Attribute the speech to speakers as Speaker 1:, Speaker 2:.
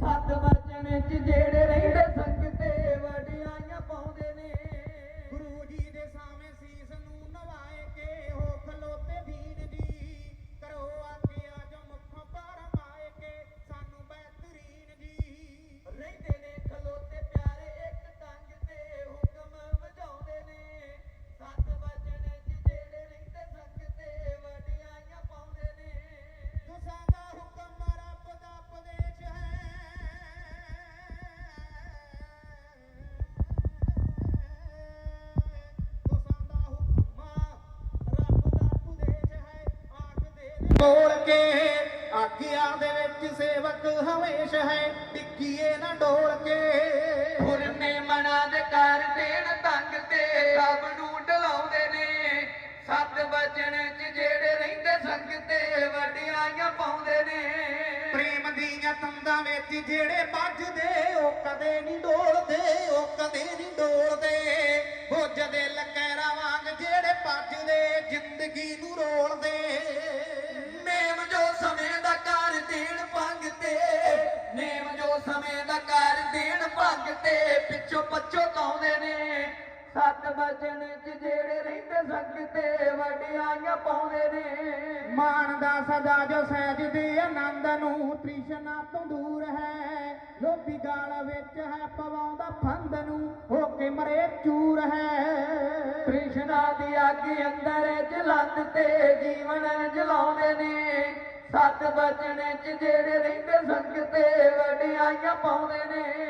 Speaker 1: ਸੱਤ ਵਚਨ ਚ ਜਿਹੜੇ ਨੇ
Speaker 2: ਬੋਲ ਕੇ ਆਗਿਆ ਦੇ ਵਿੱਚ ਸੇਵਕ ਹਮੇਸ਼ ਹੈ ਟਿੱਕੀਏ ਨਾ ਡੋਲ ਕੇ।
Speaker 1: ਹੁਰਨੇ ਮਨਾਂ ਦੇ ਕਰ ਦੇਣ ਤੰਗ ਤੇ ਰੱਬ ਨੂੰ ਡਲਾਉਂਦੇ ਨੇ। ਸੱਤ ਵਚਨ ਚ ਜਿਹੜੇ ਰਹਿੰਦੇ ਸੰਗ ਤੇ ਵਡਿਆਈਆਂ ਪਾਉਂਦੇ ਨੇ।
Speaker 2: ਪ੍ਰੇਮ ਦੀਆਂ ਤੰਦਾਂ ਵਿੱਚ ਜਿਹੜੇ ਵੱਜਦੇ ਉਹ ਕਦੇ ਨਹੀਂ ਡੋਲਦੇ।
Speaker 1: ਦੇਣ ਭੰਗ ਤੇ ਪਿੱਛੋਂ ਪੱਛੋ ਕਾਉਂਦੇ ਨੇ। ਸੱਤ ਵਚਨ ਚ ਜਿਹੜੇ ਰਹਿੰਦੇ ਸੰਗ ਤੇ ਵਡਿਆਈਆਂ ਪਾਉਂਦੇ ਨੇ।
Speaker 2: ਮਾਣ ਦਾ ਸਦਾ ਜੋ ਸਹਿਜਦੇ ਆਨੰਦ ਨੂੰ ਤ੍ਰਿਸ਼ਨਾ ਤੋਂ ਦੂਰ ਹੈ। ਲੋਭੀ ਗਾਲ ਵਿੱਚ ਹੈ ਪਵਾਉਂਦਾ ਫੰਦ ਨੂੰ ਹੋ ਕੇ ਮਰੇ ਚੂਰ ਹੈ।
Speaker 1: ਕ੍ਰਿਸ਼ਨਾ ਦੀ ਅੱਗ ਅੰਦਰ ਜਲੰਦ ਤੇ ਜੀਵਨ ਜਲਾਉਂਦੇ ਨੇ। ਸੱਤ ਵਚਨ ਚ ਜਿਹੜੇ ਰਹਿੰਦੇ ਸੰਗ ਤੇ ਵਡਿਆਈਆਂ ਪਾਉਂਦੇ ਨੇ।